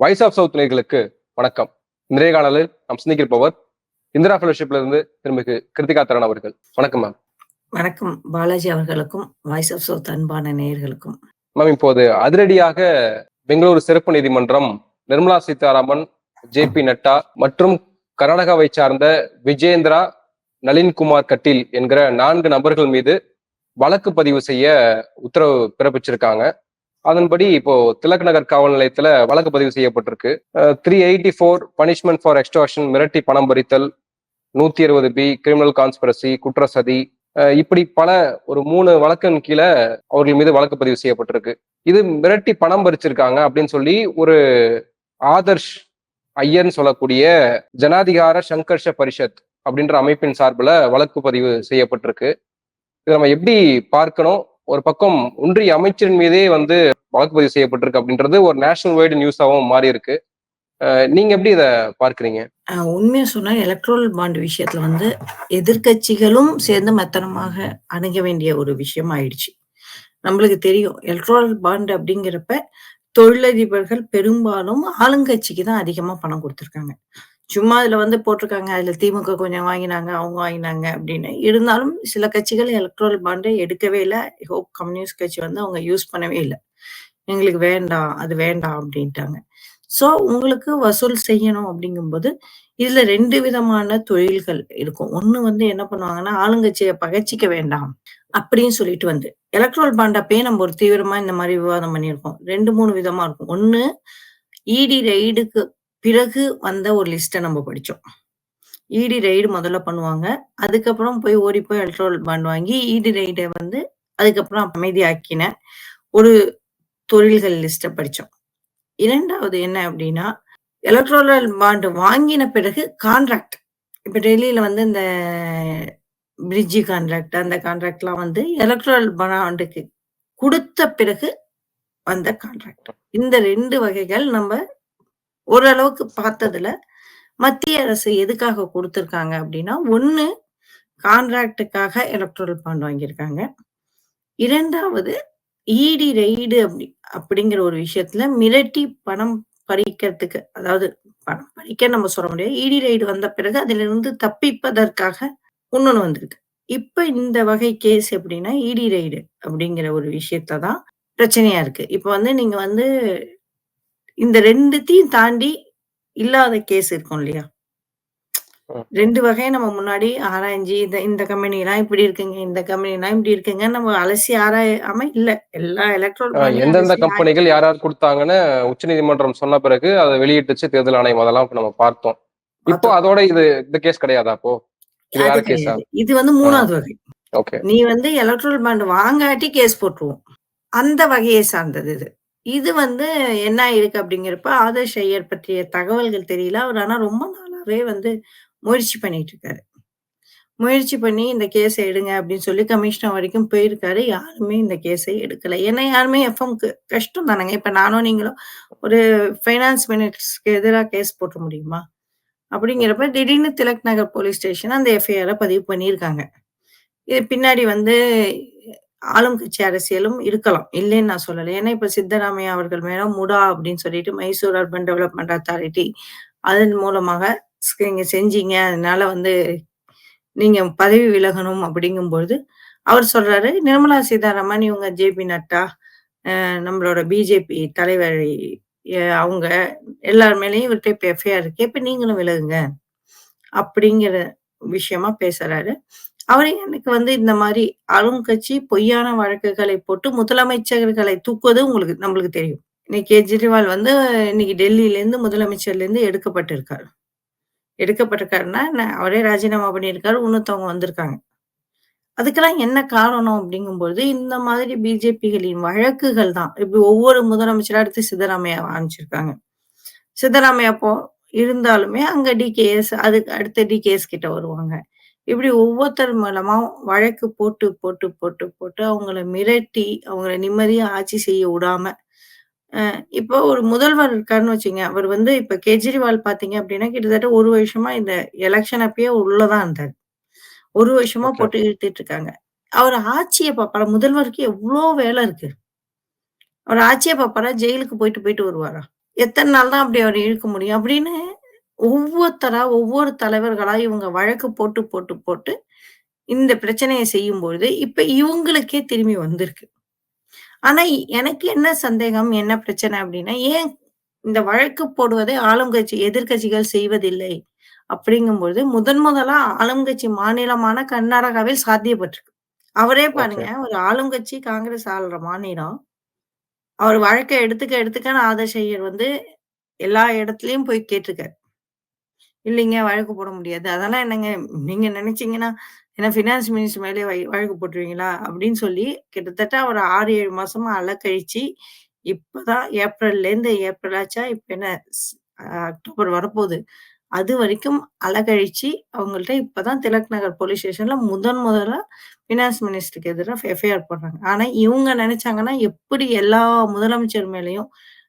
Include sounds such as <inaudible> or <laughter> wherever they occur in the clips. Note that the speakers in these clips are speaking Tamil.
வாய்ஸ் ஆஃப் சவுத் நேர்களுக்கு வணக்கம். இன்றைய காலையில் நாம் சிந்திக்கிருப்பவர் இந்திரா ஃபெலோஷிப்ல இருந்து திருமிகு கிருத்திகா தரன் அவர்கள். வணக்கம் மேம் வணக்கம். பாலாஜி அவர்களுக்கும் வாய்ஸ் ஆஃப் சவுத் அன்பான நேயர்களுக்கும். மேம் இப்போது அதிரடியாக பெங்களூரு சிறப்பு நீதிமன்றம் நிர்மலா சீதாராமன் ஜே பி நட்டா மற்றும் கர்நாடகாவை சார்ந்த விஜேந்திரா நளின்குமார் கட்டில் என்கிற நான்கு நபர்கள் மீது வழக்கு பதிவு செய்ய உத்தரவு பிறப்பிச்சிருக்காங்க. அதன்படி இப்போ திலக் நகர் காவல் நிலையத்துல வழக்கு பதிவு செய்யப்பட்டிருக்கு. Three eighty four punishment for extortion மிரட்டி பணம் பறித்தல் நூத்தி அறுபது பி கிரிமினல் கான்ஸ்பிரசி குற்றசதி இப்படி பல ஒரு மூணு வழக்கின் கீழே அவர்கள் மீது வழக்கு பதிவு செய்யப்பட்டிருக்கு. இது மிரட்டி பணம் பறிச்சிருக்காங்க அப்படின்னு சொல்லி ஒரு ஆதர்ஷ் ஐயர்னு சொல்லக்கூடிய ஜனாதிகார சங்கர்ஷ பரிஷத் அப்படின்ற அமைப்பின் சார்பில் வழக்கு பதிவு செய்யப்பட்டிருக்கு. இதை நம்ம எப்படி பார்க்கணும்? ஒரு பக்கம் ஒன்றிய அமைச்சரின் மீதே வந்து வழக்கு பதிவு செய்யப்பட்டிருக்கு அப்படின்றது ஒரு நேஷனல் வைடு நியூஸாகவும் மாறி இருக்கு. நீங்க எப்படி இதை பார்க்கறீங்க? ஆஹ் சொன்னால் எலக்ட்ரல் பாண்ட் விஷயத்துல வந்து எதிர்க்கட்சிகளும் சேர்ந்து மெத்தனமாக அணுக வேண்டிய ஒரு விஷயம் ஆயிடுச்சு. நம்மளுக்கு தெரியும் எலக்ட்ரல் பாண்ட் அப்படிங்கிறப்ப தொழிலதிபர்கள் பெரும்பாலும் ஆளுங்கட்சிக்கு தான் அதிகமா பணம் கொடுத்துருக்காங்க. சும்மா அதுல வந்து போட்டிருக்காங்க. அதுல திமுக கொஞ்சம் வாங்கினாங்க அவங்க வாங்கினாங்க அப்படின்னு. இருந்தாலும் சில கட்சிகள் எலக்ட்ரல் பாண்டை எடுக்கவே இல்லை. ஹோப் கம்யூனிஸ்ட் கட்சி வந்து அவங்க யூஸ் பண்ணவே இல்லை. எங்களுக்கு வேண்டாம் அது வேண்டாம் அப்படின்ட்டாங்க. ஸோ உங்களுக்கு வசூல் செய்யணும் அப்படிங்கும்போது இதுல ரெண்டு விதமான தொழில்கள் இருக்கும். ஒண்ணு வந்து என்ன பண்ணுவாங்கன்னா ஆளுங்கட்சியை பகச்சிக்க வேண்டாம் அப்படின்னு சொல்லிட்டு வந்து எலக்ட்ரல் பாண்ட் அப்பயே நம்ம ஒரு தீவிரமா இந்த மாதிரி விவாதம் பண்ணியிருக்கோம். ரெண்டு மூணு விதமா இருக்கும். ஒண்ணு இடி ரெய்டுக்கு பிறகு வந்த ஒரு லிஸ்ட்டை நம்ம படித்தோம் இடி ரைடு முதல்ல பண்ணுவாங்க. அதுக்கப்புறம் போய் ஓடி போய் அல்ட்ரோல் பாண்ட் வாங்கி இடி ரைடை வந்து அதுக்கப்புறம் அமைதியாக்கின ஒரு தொழில்கள் லிஸ்ட்டை படித்தோம் இரண்டாவது என்ன அப்படின்னா எலக்ட்ரோலல் பாண்டு வாங்கின பிறகு கான்ட்ராக்ட் இப்போ டெல்லியில் வந்து இந்த பிரிட்ஜி கான்ட்ராக்ட் அந்த கான்ட்ராக்ட்லாம் வந்து எலக்ட்ரல் பாண்டுக்கு கொடுத்த பிறகு வந்த கான்ட்ராக்ட் இந்த ரெண்டு வகைகள் நம்ம ஓரளவுக்கு பார்த்ததுல மத்திய அரசு எதுக்காக கொடுத்துருக்காங்க அப்படின்னா ஒன்று கான்ட்ராக்டுக்காக எலக்ட்ரல் பாண்ட் வாங்கியிருக்காங்க. இரண்டாவது ஈடி ரெய்டு அப்படி அப்படிங்கிற ஒரு விஷயத்துல மிரட்டி பணம் பறிக்கிறதுக்கு அதாவது பணம் பறிக்க நம்ம சொல்ல முடியாது. ஈடி ரெய்டு வந்த பிறகு அதுல இருந்து தப்பிப்பதற்காக இன்னொன்னு வந்திருக்கு. இப்ப இந்த வகை கேஸ் எப்படின்னா இடி ரெய்டு அப்படிங்கிற ஒரு விஷயத்த தான் பிரச்சனையா இருக்கு. இப்ப வந்து நீங்க வந்து இந்த ரெண்டுத்தையும் தாண்டி இல்லாத கேஸ் இருக்கும் இல்லையா. ரெண்டு வகையை நம்ம முன்னாடி ஆராய்ஞ்சு இந்த இந்த கம்பெனி எல்லாம் இப்படி இருக்குங்க இந்த கம்பெனி எல்லாம் இப்படி இருக்குங்க நம்ம அலசி ஆராயாம இல்ல. எல்லா எலக்ட்ரோல் எந்தெந்த கம்பெனிகள் யார் யார் கொடுத்தாங்கன்னு உச்சநீதிமன்றம் சொன்ன பிறகு அதை வெளியிட்டுச்சு தேர்தல் ஆணையம். அதெல்லாம் நம்ம பார்த்தோம். இப்போ அதோட இது இந்த கேஸ் கிடையாதா அப்போ? இது வந்து மூணாவது வகை. ஓகே. நீ வந்து எலக்ட்ரல் பாண்ட் வாங்காட்டி கேஸ் போட்டுருவோம். அந்த வகையை சார்ந்தது இது. இது வந்து என்ன இருக்கு அப்படிங்கிறப்ப ஆதர்ஷ் ஐயர் பற்றிய தகவல்கள் தெரியல. அவர் ஆனா ரொம்ப நாளாவே வந்து முயற்சி பண்ணிட்டு இருக்காரு முயற்சி பண்ணி இந்த கேஸை எடுங்க அப்படின்னு சொல்லி கமிஷனர் வரைக்கும் போயிருக்காரு. யாருமே இந்த கேஸை எடுக்கல. ஏன்னா யாருமே எஃப்எம்க்கு கஷ்டம் தானேங்க. இப்ப நானும் நீங்களும் ஒரு ஃபைனான்ஸ் மினிஸ்டருக்கு எதிராக கேஸ் போட்ட முடியுமா? அப்படிங்கிறப்ப திடீர்னு திலக் நகர் போலீஸ் ஸ்டேஷன் அந்த எஃப்ஐஆரை பதிவு பண்ணியிருக்காங்க. இது பின்னாடி வந்து ஆளும் கட்சி அரசியலும் இருக்கலாம். இல்லைன்னு நான் சொல்லலை. ஏன்னா இப்ப சித்தராமையா அவர்கள் மேல முடா அப்படின்னு சொல்லிட்டு மைசூர் அர்பன் டெவலப்மெண்ட் அத்தாரிட்டி அதன் மூலமாக நீங்க செஞ்சீங்க. அதனால வந்து நீங்க பதவி விலகணும் அப்படிங்கும்பொழுது அவர் சொல்றாரு நிர்மலா சீதாராமன் இவங்க ஜேபி நட்டா நம்மளோட பிஜேபி தலைவர் அவங்க எல்லார் மேலேயும் இவர்கிட்ட இப்ப எஃப்ஐஆர் இருக்கு. இப்ப நீங்களும் விலகுங்க. அப்படிங்கிற விஷயமா பேசுறாரு. அவர் எனக்கு வந்து இந்த மாதிரி ஆளும் கட்சி பொய்யான வழக்குகளை போட்டு முதலமைச்சர்களை தூக்குவது உங்களுக்கு நம்மளுக்கு தெரியும். இன்னைக்கு கெஜ்ரிவால் வந்து இன்னைக்கு டெல்லியில இருந்து முதலமைச்சர்ல இருந்து எடுக்கப்பட்டிருக்காரு. எடுக்கப்பட்டிருக்காருன்னா அவரே ராஜினாமா பண்ணியிருக்காரு இன்னொருத்தவங்க வந்திருக்காங்க. அதுக்கெல்லாம் என்ன காரணம் அப்படிங்கும்போது இந்த மாதிரி பிஜேபிகளின் வழக்குகள் தான். இப்படி ஒவ்வொரு முதலமைச்சராக எடுத்து சித்தராமையா ஆரம்பிச்சிருக்காங்க. சித்தராமையா போ இருந்தாலுமே அங்க டிகேஎஸ் அதுக்கு அடுத்த டிகேஎஸ் கிட்ட வருவாங்க. இப்படி ஒவ்வொருத்தர் மூலமா வழக்கு போட்டு போட்டு போட்டு போட்டு அவங்கள மிரட்டி அவங்கள நிம்மதியா ஆட்சி செய்ய விடாம அஹ் இப்போ ஒரு முதல்வர் இருக்காருன்னு வச்சுங்க அவர் வந்து இப்ப கெஜ்ரிவால் பாத்தீங்க அப்படின்னா கிட்டத்தட்ட ஒரு வருஷமா இந்த எலெக்ஷன் அப்பயே உள்ளதான் இருந்தாரு. ஒரு வருஷமா. போட்டு இழுத்துட்டு இருக்காங்க. அவர் ஆட்சியை பார்ப்பாரா முதல்வருக்கு எவ்வளோ வேலை இருக்கு? அவர் ஆட்சியை பார்ப்பாரா ஜெயிலுக்கு போயிட்டு போயிட்டு வருவாரா? எத்தன நாள் தான் அப்படி அவர் இழுக்க முடியும்? அப்படின்னு ஒவ்வொருத்தரா, ஒவ்வொரு தலைவர்களா இவங்க வழக்கு போட்டு, போட்டு, போட்டு இந்த பிரச்சனைய செய்யும்பொழுது, இப்ப இவங்களுக்கே திரும்பி வந்திருக்கு. ஆனா எனக்கு என்ன சந்தேகம், என்ன பிரச்சனை அப்படின்னா, ஏன் இந்த வழக்கு போடுவதை ஆளுங்கட்சி எதிர்க்கட்சிகள் செய்வதில்லை? அப்படிங்கும்பொழுது, முதன் முதலா ஆளுங்கட்சி மாநிலமான கர்நாடகாவில் சாத்தியப்பட்டிருக்கு. அவரே பாருங்க, ஒரு ஆளுங்கட்சி காங்கிரஸ் ஆள்ற மாநிலம். அவர் வழக்க எடுத்துக்க எடுத்துக்கன்னு ஆதர்ஷ் ஐயர் வந்து எல்லா இடத்துலயும் போய் கேட்டுருக்காரு. இல்லைங்க வழக்கு போட முடியாது. அதெல்லாம் என்னங்க நீங்க நினைச்சீங்கன்னா, ஏன்னா ஃபினான்ஸ் மினிஸ்டர் மேலயே வை வழக்கு போட்டுருவீங்களா? அப்படின்னு சொல்லி கிட்டத்தட்ட ஒரு 6, 7 மாசமா அலக்கழிச்சு, இப்பதான் ஏப்ரல்லேருந்து ஏப்ரல் ஆச்சா, இப்ப என்ன ஸ் அ அக்டோபர் வரப்போது. அதுவரைக்கும் அலக்கழிச்சு அவங்கள்ட்ட இப்பதான் திலக் நகர் போலீஸ் ஸ்டேஷன்ல முதன் முதலா ஃபினான்ஸ் மினிஸ்டருக்கு எதிரா எஃப்ஐஆர் போடுறாங்க. ஆனா இவங்க நினைச்சாங்கன்னா, எப்படி எல்லா முதலமைச்சர் மேலயும்,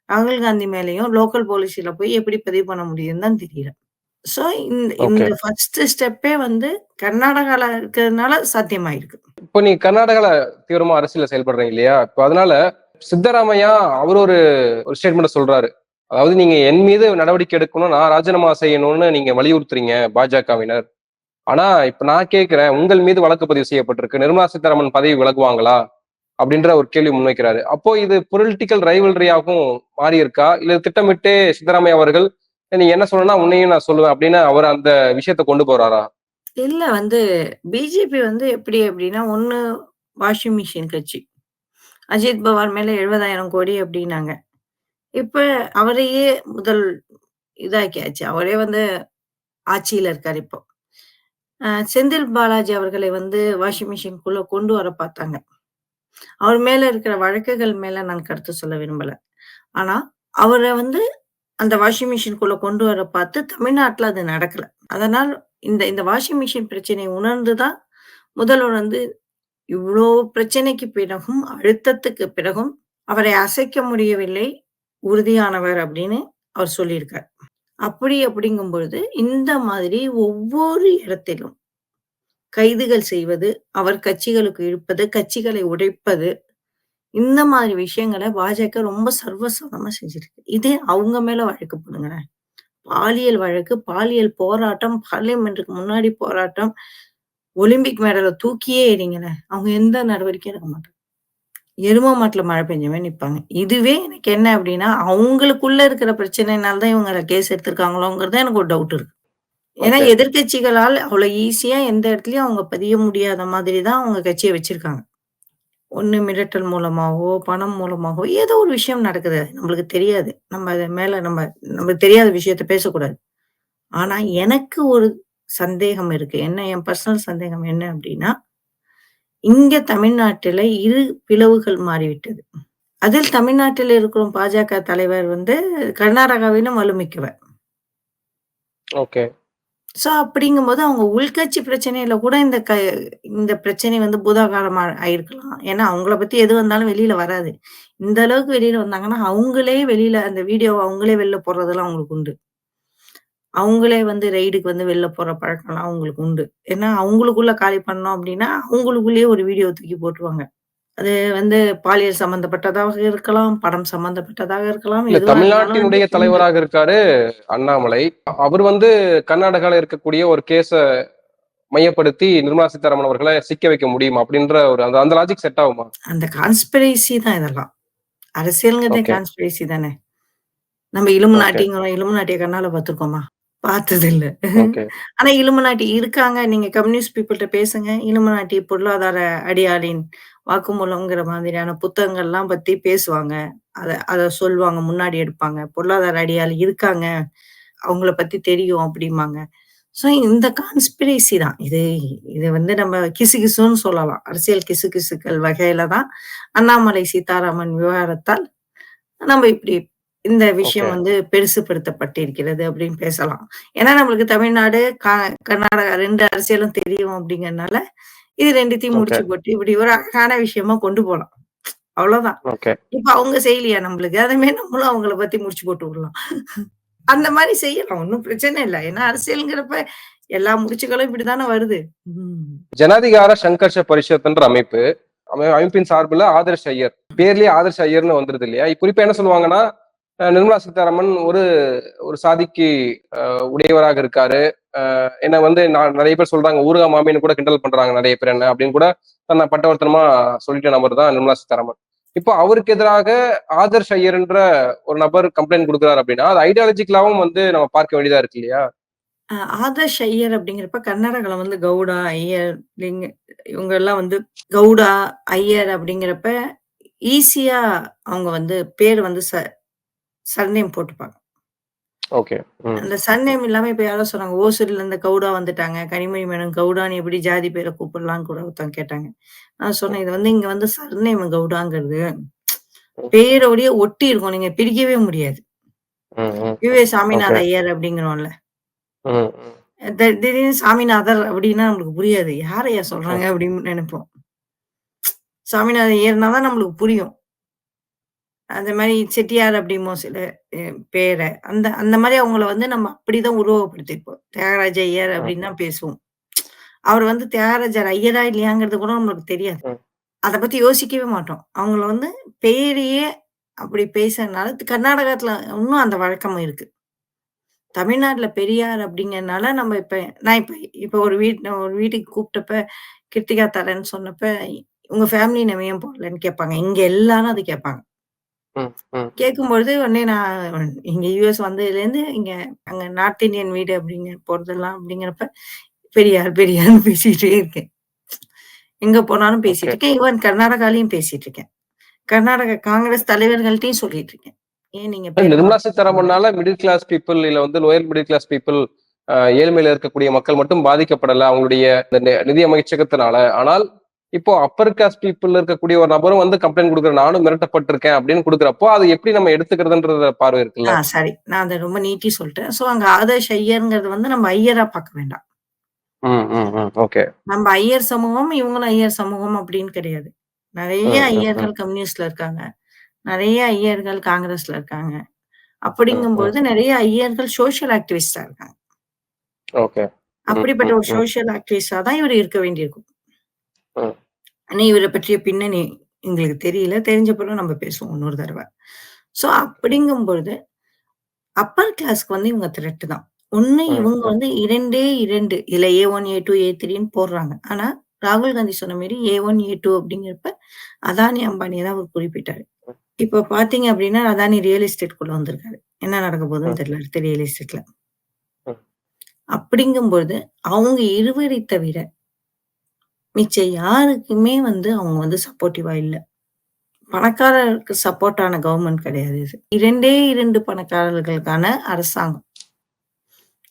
ராகுல் காந்தி மேலயும் லோக்கல் போலீஸ்ல போய் எப்படி பதிவு பண்ண முடியும்னு தான் தெரியல. ஸோ இந்த இந்த ஓகே. ஃபர்ஸ்ட் ஸ்டெப்பே வந்து கர்நாடகால இருக்கிறதுனால சாத்தியமாயிருக்கு. இப்போ நீங்க கர்நாடகால தீவிரமா அரசியல்ல செயல்படுறீங்க இல்லையா? இப்ப அதனால சித்தராமையா அவரு ஒரு ஒரு ஸ்டேட்மெண்ட் சொல்றாரு. அதாவது நீங்க என் மீது நடவடிக்கை எடுக்கணும், நான் ராஜினாமா செய்யணும்னு நீங்க வலியுறுத்துறீங்க பாஜகவினர். ஆனா இப்ப நான் கேட்கிறேன், உங்கள் மீது வழக்கு பதிவு செய்யப்பட்டிருக்கு. நிர்மலா சீதாராமன் பதவி விலகுவாங்களா? அப்படின்ற ஒரு கேள்வி முன்வைக்கிறாரு. அப்போ இது பொலிட்டிக்கல் ரைவல்ரியாவும் மாறி இருக்கா? இல்ல திட்டமிட்டே சித்தராமையா அவர்கள் நீ என்ன சொல்லணும்னா உன்னையும் நான் சொல்லுவேன் அப்படின்னு அவர் அந்த விஷயத்த கொண்டு போறாரா? இல்ல வந்து பிஜேபி வந்து எப்படி அப்படின்னா, ஒண்ணு வாஷிங் மிஷின் கட்சி. அஜித் பவார் மேல 70,000 கோடி அப்படின்னாங்க. இப்ப அவரையே முதல் இதாக்கியாச்சு. அவரே வந்து ஆட்சியில இருக்காரு இப்போ. செந்தில் பாலாஜி அவர்களை வந்து வாஷிங் மிஷின்குள்ள கொண்டு வர பார்த்தாங்க. அவர் மேல இருக்கிற வழக்குகள் மேல நான் கருத்து சொல்ல விரும்பல. ஆனா, அவரை வந்து அந்த வாஷிங் மிஷின்குள்ள கொண்டு வர பார்த்து தமிழ்நாட்டில் அது நடக்கல. அதனால் இந்த இந்த வாஷிங் மிஷின் பிரச்சனையை உணர்ந்து தான் முதல்வர் வந்து இவ்வளோ பிரச்சனைக்கு பிறகும், அழுத்தத்துக்கு பிறகும் அவரை அசைக்க முடியவில்லை. உறுதியானவர் அப்படின்னு அவர் சொல்லியிருக்கார். அப்படி அப்படிங்கும் பொழுது, இந்த மாதிரி ஒவ்வொரு இடத்திலும் கைதுகள் செய்வது, அவர் கட்சிகளுக்கு இழுப்பது, கட்சிகளை உடைப்பது, இந்த மாதிரி விஷயங்கள பாஜக ரொம்ப சர்வசாதாரணமா செஞ்சிருக்கு. இதே அவங்க மேல வழக்கு போடுங்களேன். பாலியல் வழக்கு, பாலியல் போராட்டம், பார்லிமென்ட்க்கு முன்னாடி போராட்டம், ஒலிம்பிக் மெடல தூக்கியே எறிங்களேன். அவங்க எந்த நடவடிக்கையும் எடுக்க மாட்டாங்க. எரும மாட்டுல மழை பெஞ்ச மாரி நிப்பாங்க. இதுவே எனக்கு என்ன அப்டின்னா, அவங்களுக்குள்ள இருக்கிற பிரச்சனைனால தான் இவங்க கேஸ் எடுத்திருக்காங்களோங்கிறது எனக்கு ஒரு டவுட் இருக்கு. ஏன்னா ஓகே. எதிர்க்கட்சிகளால் அவ்வளோ ஈஸியா எந்த இடத்துலயும் அவங்க பதிய முடியாத மாதிரி தான் அவங்க கட்சிய வச்சிருக்காங்க. ஒன்று மிரட்டல் மூலமாகவோ பணம் மூலமாகவோ ஏதோ ஒரு விஷயம் நடக்குது. நம்மளுக்கு தெரியாது. நம்ம அது மேல நம்ம நமக்கு தெரியாத விஷயத்த பேசக்கூடாது. ஆனா எனக்கு ஒரு சந்தேகம் இருக்கு. என்ன என் பர்சனல் சந்தேகம் என்ன அப்படின்னா இங்க தமிழ்நாட்டில இரு பிளவுகள் மாறிவிட்டது. அதில் தமிழ்நாட்டில் இருக்கிற பாஜக தலைவர் வந்து கர்நாடகாவிலும் வலுமிக்கவர். ஓகே. ஸோ அப்படிங்கும்போது அவங்க உள்கட்சி பிரச்சனையில கூட இந்த க இந்த பிரச்சனை வந்து பூதாகாரமா ஆயிருக்கலாம். ஏன்னா அவங்கள பத்தி எது வந்தாலும் வெளியில வராது. இந்த அளவுக்கு வெளியில வந்தாங்கன்னா, அவங்களே வெளியில அந்த வீடியோ அவங்களே வெளில போடுறதெல்லாம் அவங்களுக்கு உண்டு. அவங்களே வந்து ரைடுக்கு வந்து வெளில போற பழக்கம்லாம் அவங்களுக்கு உண்டு. ஏன்னா அவங்களுக்குள்ள காலி பண்ணோம் அப்படின்னா அவங்களுக்குள்ளேயே ஒரு வீடியோ தூக்கி போட்டுருவாங்க. அது வந்து பாலியல் சம்மந்தப்பட்டதாக இருக்கலாம், படம் சம்மந்தப்பட்டதாக இருக்கலாம். இல்ல எதுவா இருந்தாலும் தமிழ்நாட்டினுடைய. தலைவராக இருக்காரு அண்ணாமலை. அவர் வந்து கர்நாடகால இருக்கக்கூடிய ஒரு கேஸ மையப்படுத்தி நிர்மலா சீதாராமன் அவர்கள சிக்க வைக்க முடியுமா? அப்படின்ற ஒரு அந்த அந்த லாஜிக் செட் ஆகுமா? அந்த கான்ஸ்பிரசி தான் இதெல்லாம். அரசியல்ங்கிறதே ஓகே. கான்ஸ்பிரசி தானே. நம்ம ஓகே. இலுமினாட்டிங்கிறோம். இலுமினாட்டிய கண்ணால பார்த்துருக்கோமா? பார்த்ததில்ல. ஓகே. <laughs> ஆனா இலுமினாட்டி இருக்காங்க. நீங்க கம்யூனிஸ்ட் பீப்பிள்ட்ட பேசுங்க. இலுமினாட்டி பொருளாதார அடியாளின் வாக்குமூலம்ங்கிற மாதிரியான புத்தகங்கள்லாம் பத்தி பேசுவாங்க. அத அத சொல்லுவாங்க. முன்னாடி எடுப்பாங்க. பொருளாதார அடியாள் இருக்காங்க. அவங்கள பத்தி தெரியும் அப்டிம்பாங்க. ஸோ இந்த கான்ஸ்பிரசி தான். இது இது வந்து நம்ம கிசுகிசுன்னு சொல்லலாம். அரசியல் கிசுகிசுக்கள் வகையில தான் அண்ணாமலை சீதாராமன் விவகாரத்தால் நம்ம இப்டி இந்த விஷயம். வந்து பெருசுபடுத்தப்பட்டிருக்கிறது அப்டின்னு பேசலாம். ஏன்னா நம்மளுக்கு தமிழ்நாடு, க கர்நாடகா 2 அரசியலும் தெரியும் அப்டிங்கிறனால, இது 2த்தையும் ஓகே. முடிச்சு போட்டு இப்டி ஒரு அழகான விஷயமா கொண்டு போலாம். அவ்வளோதான். ஓகே. இப்ப அவங்க செய்யலையா நம்மளுக்கு? அதே மாரி நம்மளும் அவங்கள பத்தி முடிச்சு போட்டு விடலாம். அந்த மாரி செய்யலாம். ஒண்ணும் பிரச்சனை இல்ல. ஏன்னா அரசியல்ங்கிறப்ப எல்லா முடிச்சுகளும் இப்டித்தானே வருது. ஜனாதிகார சங்கர்ஷ பரிஷத்ன்ற அமைப்பு. அமை அமைப்பின் சார்புல ஆதர்ஷ் ஐயர். பேர்லயே ஆதர்ஷ் ஐயர்ன்னு வந்துருது இல்லையா? குறிப்பா என்ன சொல்லுவாங்கன்னா, நிர்மலா சீதாராமன் ஒரு ஒரு சாதிக்கு உடையவராக இருக்காரு என்ன வந்து நான் நிறைய பேர் சொல்றாங்க ஊருகா மாமின்னு கூட கிண்டல் பண்றாங்க நிறைய பேர் என்ன அப்படின்னு கூட தன்னை பட்டவர்த்தனமா சொல்லிட்ட நபர் தான் நிர்மலா சீதாராமன். இப்போ அவருக்கு எதிராக ஆதர்ஷ் ஐயர்ன்ற ஒரு நபர் கம்ப்ளைண்ட் கொடுக்குறாரு அப்படின்னா அது ஐடியாலஜிக்கலாவும் வந்து நம்ம பார்க்க வேண்டியதா இருக்கு இல்லையா? ஆதர்ஷ் ஐயர் அப்படிங்கிறப்ப கர்நாடகால வந்து கவுடா ஐயர் இவங்க எல்லாம் வந்து கவுடா ஐயர் அப்படிங்கிறப்ப ஈஸியா அவங்க வந்து பேர் வந்து ச சர்நேம் போட்டுப்பாங்க. ஓகே ம் அந்த சர்நேம் இல்லாம இப்ப யாரோ சொன்னாங்க ஓசூர்ல இருந்து கவுடா வந்துட்டாங்க. கனிமொழி மேடம் கவுடான்னு எப்படி ஜாதி பேரை கூப்பிடலாம்னு கூட ஒருத்தவங்க கேட்டாங்க. நான் சொன்னேன் இது வந்து இங்க வந்து சர்நேம் கவுடாங்கிறது பேரோடய ஒட்டி இருக்கும். நீங்க பிரிக்கவே முடியாது. ம் ம் வி வே சாமிநாத ஐயர் அப்படிங்கிறோம்ல. திடீர்னு சாமிநாதர் அப்படின்னா நம்மளுக்கு புரியாது. யார் ஐயா சொல்றாங்க அப்படின்னு நினைப்போம். சாமிநாதர் ஐயர்னா தான் நம்மளுக்கு புரியும். அந்த மாதிரி செட்டியார் அப்படிமோ சில பேரை. அந்த அந்த மாதிரி அவங்கள வந்து நம்ம அப்படிதான் உருவகப்படுத்திருப்போம். தியாகராஜ ஐயர் அப்படின்னு தான் பேசுவோம். அவர் வந்து தியாகராஜர் ஐயரா இல்லையாங்கிறது கூட நம்மளுக்கு தெரியாது. அதை பத்தி யோசிக்கவே மாட்டோம். அவங்கள வந்து பேரையே அப்படி பேசுறதுனால கர்நாடகத்துல இன்னும் அந்த வழக்கம் இருக்கு. தமிழ்நாட்டுல பெரியார் அப்படிங்கறதுனால நம்ம இப்ப நான் இப்ப இப்ப ஒரு வீட் ஒரு வீட்டுக்கு கூப்பிட்டப்ப கிருத்திகா தரேன்னு சொன்னப்ப உங்க ஃபேமிலி நம்ம ஏன் போடலன்னு கேட்பாங்க. இங்க எல்லாரும் அது கேட்பாங்க. ம் ம். கேட்கும்பொழுது உடனே நான் இங்க யூஎஸ் வந்ததுலேருந்து இங்க அங்க நார்த் இந்தியன் வீடு அப்படிங்க போறதெல்லாம் அப்படிங்கிறப்ப பெரியார் பெரியார்னு பேசிட்டே இருக்கேன். எங்க போனாலும் பேசிட்டு Okay. இருக்கேன். ஈவன் கர்நாடகாலையும் பேசிட்டு இருக்கேன். கர்நாடக காங்கிரஸ் தலைவர்கள்ட்டையும் சொல்லிட்டு இருக்கேன். ஏன் நீங்க இப்ப நிர்மலா சீதாராமனால மிடில் கிளாஸ் பீப்புள் இல்ல வந்து லோயர் மிடில் கிளாஸ் பீப்புள் ஏழ்மையில இருக்கக்கூடிய மக்கள் மட்டும் பாதிக்கப்படல. அவங்களுடைய இந்த நி- நிதி அமைச்சகத்தினால. ஆனால் இப்போ அப்பர் காஸ்ட் பீப்புள் இருக்கக்கூடிய ஒரு நபரும் வந்து கம்ப்ளைண்ட் கொடுக்குற நானும் மிரட்டப்பட்டிருக்கேன் அப்படின்னு கொடுக்குறப்போ அது எப்படி நம்ம எடுத்துக்கிறதுன்ற பார்வை இருக்குல்ல? சரி. நான் அதை ரொம்ப நீட்டி சொல்லிட்டேன் சோ அங்க ஆதர்ஷ் ஐயருங்கிறது வந்து நம்ம ஐயரா பார்க்க வேண்டாம். நம்ம ஐயர் சமூகம் இவங்களும் ஐயர் சமூகம் அப்படின்னு கிடையாது. நிறைய ஐயர்கள் கம்யூனிஸ்ட்ல இருக்காங்க. நிறைய ஐயர்கள் காங்கிரஸ்ல இருக்காங்க. அப்படிங்கும்போது நிறைய ஐயர்கள் சோஷியல் ஆக்டிவிஸ்டா இருக்காங்க. ஓகே. அப்படிப்பட்ட ஒரு. சோஷியல் ஆக்டிவிஸ்டா தான் இவர் இருக்க வேண்டியிருக்கும். ஆனா இவரை பற்றிய பின்னணி எங்களுக்கு தெரியல. தெரிஞ்ச பிறகு நம்ம பேசுவோம் இன்னொரு தடவை. சோ அப்படிங்கும்பொழுது அப்பர் கிளாஸ்க்கு வந்து இவங்க த்ரெட் தான். ஒண்ணு இவங்க. வந்து இரண்டே இரண்டு இல்ல ஏ ஒன் ஏ டூ ஏ த்ரீன்னு போடுறாங்க. ஆனா ராகுல் காந்தி சொன்ன மாதிரி ஏ ஒன் ஏ டூ அப்படிங்கிறப்ப அதானி அம்பானியை தான் அவர் குறிப்பிட்டாரு. இப்ப பாத்தீங்க அப்படின்னா அதானி ரியல் எஸ்டேட் குள்ள வந்திருக்காரு. என்ன நடக்க போகுதுன்னு ம். தெரியல அடுத்த ரியல் எஸ்டேட்ல ம். அப்படிங்கும்போது அவங்க இருவரை தவிர மிச்ச யாருக்குமே வந்து அவங்க வந்து சப்போர்ட்டிவா இல்ல. பணக்காரருக்கு சப்போர்ட்டான கவர்மெண்ட் கிடையாது இது. இரண்டே இரண்டு பணக்காரர்களுக்கான அரசாங்கம்.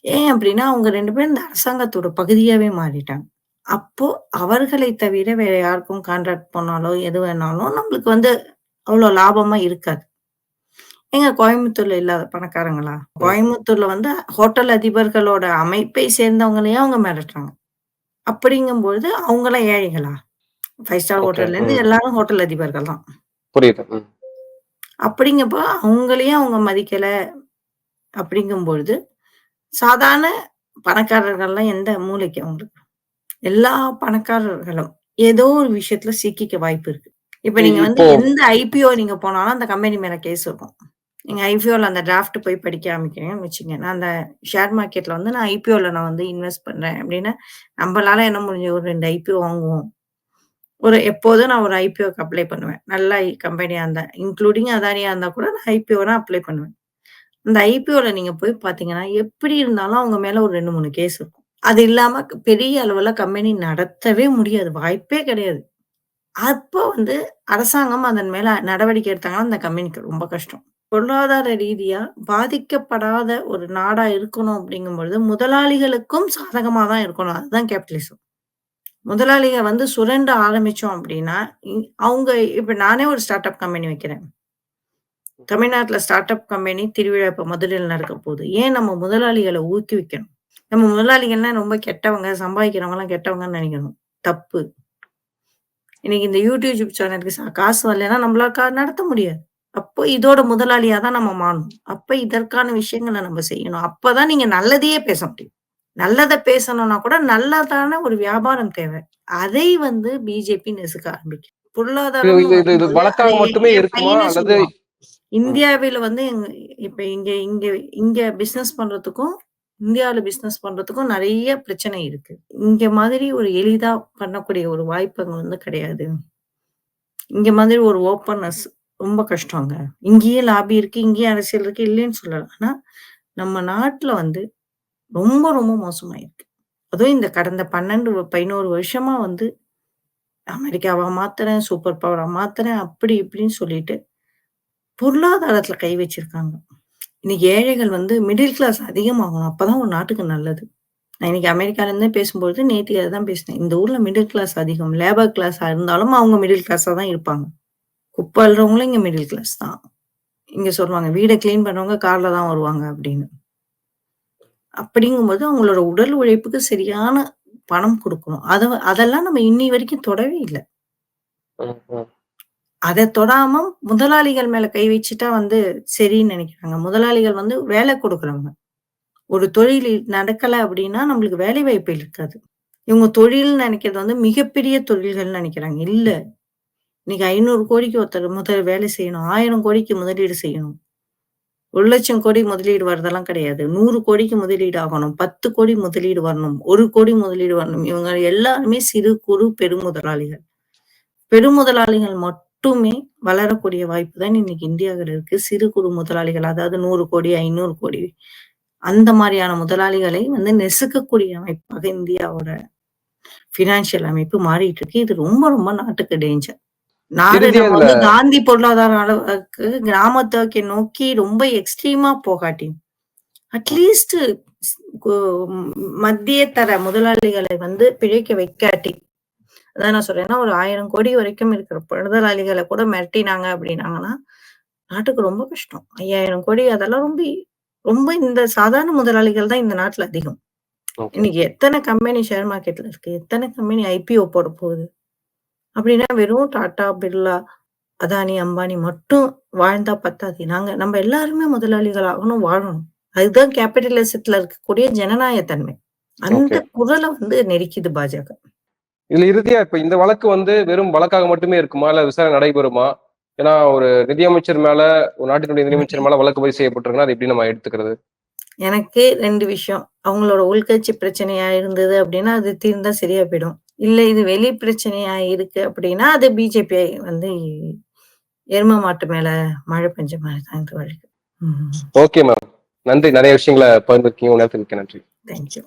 ஏன் அப்படின்னா அவங்க ரெண்டு பேரும் இந்த அரசாங்கத்தோட பகுதியாவே மாறிட்டாங்க. அப்போ அவர்களை தவிர வேற யாருக்கும் கான்ட்ராக்ட் பண்ணாலோ எது வேணாலும் நம்மளுக்கு வந்து அவ்வளோ லாபமா இருக்காது. எங்க கோயம்புத்தூர்ல இல்லாத பணக்காரங்களா? கோயம்புத்தூர்ல வந்து ஹோட்டல் அதிபர்களோட அமைப்பை சேர்ந்தவங்களையே அவங்க மிரட்டுறாங்க. அப்படிங்கும்போது அவங்களாம் ஏழைகளா? Five star. ஹோட்டல்ல இருந்து ம். எல்லாரும் ஹோட்டல் அதிபர்கள் தான். புரியுது ம். அப்படிங்கப்போ அவங்களையும் அவங்க மதிக்கல. அப்படிங்கும்பொழுது சாதாரண பணக்காரர்கள்லாம் எந்த மூலைக்கு அவங்களுக்கு? எல்லா பணக்காரர்களும் ஏதோ ஒரு விஷயத்துல சிக்கிக்க வாய்ப்பு இருக்கு. இப்ப நீங்க வந்து இப்போ- எந்த ஐபிஓ நீங்க போனாலும் அந்த கம்பெனி மேல கேஸ் இருக்கும். நீங்கள் ஐபிஓவில் அந்த டிராஃப்ட் போய் படிக்க ஆரம்பிக்கிறீங்கன்னு வச்சுங்க நான் அந்த ஷேர் மார்க்கெட்டில் வந்து நான் ஐபிஓவில் நான் வந்து இன்வெஸ்ட் பண்ணுறேன் அப்படின்னா நம்மளால என்ன முடிஞ்ச ஒரு ரெண்டு ஐபிஓ வாங்குவோம். ஒரு எப்போதும் நான் ஒரு ஐபிஓக்கு அப்ளை பண்ணுவேன். நல்ல கம்பெனியாக இருந்தால் இன்க்ளூடிங் அதானியாக இருந்தால் கூட நான் ஐபிஓ தான் அப்ளை பண்ணுவேன். அந்த ஐபிஓவில் நீங்கள் போய் பார்த்தீங்கன்னா எப்படி இருந்தாலும் அவங்க மேலே ஒரு ரெண்டு மூணு கேஸ் இருக்கும். அது இல்லாமல் பெரிய அளவில் கம்பெனி நடத்தவே முடியாது. வாய்ப்பே கிடையாது. அப்போ வந்து அரசாங்கம் அதன் மேலே நடவடிக்கை எடுத்தாங்கன்னா அந்த கம்பெனிக்கு ரொம்ப கஷ்டம். பொருளாதார ரீதியா பாதிக்கப்படாத ஒரு நாடா இருக்கணும் அப்படிங்கும் பொழுது முதலாளிகளுக்கும் சாதகமா தான் இருக்கணும். அதுதான் கேபிட்டலிசம் முதலாளிக வந்து சுரண்ட ஆரம்பிச்சோம் அப்படின்னா அவங்க இப்ப நானே ஒரு ஸ்டார்ட் அப் கம்பெனி வைக்கிறேன். தமிழ்நாட்டுல ஸ்டார்ட் அப் கம்பெனி திருவிழா இப்ப மதுரையில் நடக்க போகுது. ஏன் நம்ம முதலாளிகளை ஊக்குவிக்கணும்? நம்ம முதலாளிகள்லாம் ரொம்ப கெட்டவங்க சம்பாதிக்கிறவங்க எல்லாம் கெட்டவங்கன்னு நினைக்கணும். தப்பு. இன்னைக்கு இந்த யூடியூப் சேனலுக்கு சா- காசு வரலன்னா நம்மளால கா- நடத்த முடியாது. அப்போ இதோட முதலாளியா தான் நம்ம மாறணும். அப்ப இதற்கான விஷயங்களை நம்ம செய்யணும். அப்பதான் நீங்க நல்லதையே பேச முடியும். நல்லதை பேசணும்னா கூட நல்லதான ஒரு வியாபாரம் தேவை. அதை வந்து பிஜேபி நெசுக்க ஆரம்பிக்கும். பொருளாதாரம் இந்தியாவில வந்து இப்ப இங்க இங்க இங்க பிசினஸ் பண்றதுக்கும் இந்தியாவில பிசினஸ் பண்றதுக்கும் நிறைய பிரச்சனை இருக்கு. இங்க மாதிரி ஒரு எளிதா பண்ணக்கூடிய ஒரு வாய்ப்பு அங்க வந்து கிடையாது. இங்க மாதிரி ஒரு ஓப்பன்னஸ் ரொம்ப கஷ்டங்க. இங்கேயே லாபி இருக்கு இங்கேயே அரசியல் இருக்கு இல்லைன்னு சொல்லலாம் ஆனா நம்ம நாட்டுல வந்து ரொம்ப ரொம்ப மோசமாயிருக்கு. அதுவும் இந்த கடந்த பன்னெண்டு பதினோரு வருஷமா வந்து அமெரிக்காவா மாத்துறேன் சூப்பர் பவரா மாத்துறேன் அப்படி இப்படின்னு சொல்லிட்டு பொருளாதாரத்துல கை வச்சிருக்காங்க. இன்னைக்கு ஏழைகள் வந்து மிடில் கிளாஸ் அதிகமாகணும். அப்பதான் ஒரு நாட்டுக்கு நல்லது. நான் இன்னைக்கு அமெரிக்காலேருந்தே பேசும்பொழுது பேசும்போது நேற்று தான் பேசினேன். இந்த ஊர்ல மிடில் கிளாஸ் அதிகம் லேபர் கிளாஸா இருந்தாலும் அவங்க மிடில் கிளாஸா தான் இருப்பாங்க. குப்பை அள்ளுறவங்களும் இங்க மிடில் கிளாஸ் தான். இங்க சொல்லுவாங்க வீடை கிளீன் பண்றவங்க கார்ல தான் வருவாங்க அப்படின்னு. அப்படிங்கும்போது அவங்களோட உடல் உழைப்புக்கு சரியான பணம் கொடுக்கணும். அத அதெல்லாம் நம்ம இன்னி வரைக்கும் தொடவே இல்லை. அதை தொடாம முதலாளிகள் மேல கை வச்சுட்டா வந்து சரின்னு நினைக்கிறாங்க. முதலாளிகள் வந்து வேலை கொடுக்குறவங்க. ஒரு தொழில் நடக்கல அப்படின்னா நம்மளுக்கு வேலை வாய்ப்பு இருக்காது. இவங்க தொழில் நினைக்கிறது வந்து மிகப்பெரிய தொழில்கள் நினைக்கிறாங்க. இல்ல. இன்னைக்கு ஐநூறு கோடிக்கு ஒருத்தர் முதல் வேலை செய்யணும். ஆயிரம் கோடிக்கு முதலீடு செய்யணும். ஒரு லட்சம் கோடி முதலீடு வரதெல்லாம் கிடையாது. நூறு கோடிக்கு முதலீடு ஆகணும். பத்து கோடி முதலீடு வரணும். ஒரு கோடி முதலீடு வரணும். இவங்க எல்லாருமே சிறு குறு பெருமுதலாளிகள். பெருமுதலாளிகள் மட்டுமே வளரக்கூடிய வாய்ப்பு தான் இன்னைக்கு இந்தியாவில் இருக்கு. சிறு குறு முதலாளிகள் அதாவது நூறு கோடி ஐநூறு கோடி. அந்த மாதிரியான முதலாளிகளை வந்து நெசுக்கக்கூடிய அமைப்பாக இந்தியாவோட பினான்சியல் அமைப்பு மாறிட்டு இருக்கு. இது ரொம்ப ரொம்ப நாட்டுக்கு டேஞ்சர் நாடு காந்தி பொருளாதார அளவுக்கு கிராமத்தை நோக்கி ரொம்ப எக்ஸ்ட்ரீமா போகாட்டி அட்லீஸ்ட் மத்திய தர முதலாளிகளை வந்து பிழைக்க வைக்காட்டி அதான் நான் சொல்றேன்னா ஒரு ஆயிரம் கோடி வரைக்கும் இருக்கிற முதலாளிகளை கூட மிரட்டினாங்க அப்படின்னாங்கன்னா நாட்டுக்கு ரொம்ப கஷ்டம். ஐயாயிரம் கோடி அதெல்லாம் ரொம்ப ரொம்ப இந்த சாதாரண முதலாளிகள் தான் இந்த நாட்டுல அதிகம். இன்னைக்கு எத்தனை கம்பெனி ஷேர் மார்க்கெட்ல இருக்கு? எத்தனை கம்பெனி ஐபிஓ போட போகுது? அப்படின்னா வெறும் டாடா பிர்லா அதானி அம்பானி மட்டும் வாழ்ந்தா பத்தாது. நாங்க நம்ம எல்லாருமே முதலாளிகள் ஆகணும் வாழணும். அதுதான் கேபிட்டலிசத்துல இருக்கக்கூடிய ஜனநாயக தன்மை அந்த. குரலை வந்து நெருக்கிது பாஜக. இதுல இறுதியா இப்ப இந்த வழக்கு வந்து வெறும் வழக்காக மட்டுமே இருக்குமா? இல்ல விசாரணை நடைபெறுமா? ஏன்னா ஒரு நிதியமைச்சர் மேல ஒரு நாட்டினுடைய நிதியமைச்சர் மேல வழக்கு பதிவு செய்யப்பட்டிருக்குன்னா அது எப்படி நம்ம எடுத்துக்கிறது? எனக்கு ரெண்டு விஷயம். அவங்களோட உள்கட்சி பிரச்சனையா இருந்தது அப்படின்னா அது தீர்ந்தா சரியா போயிடும். இல்ல இது வெளி பிரச்சனையா இருக்கு அப்படின்னா அது பிஜேபி வந்து எரும மாட்டு மேல மழை பெஞ்ச மாதிரி தான் இது வழக்கு ஓகே மேம். நன்றி. நிறைய விஷயங்களை பகிர்ந்துருக்கீங்க. மிக்க நன்றி. தேங்க்யூ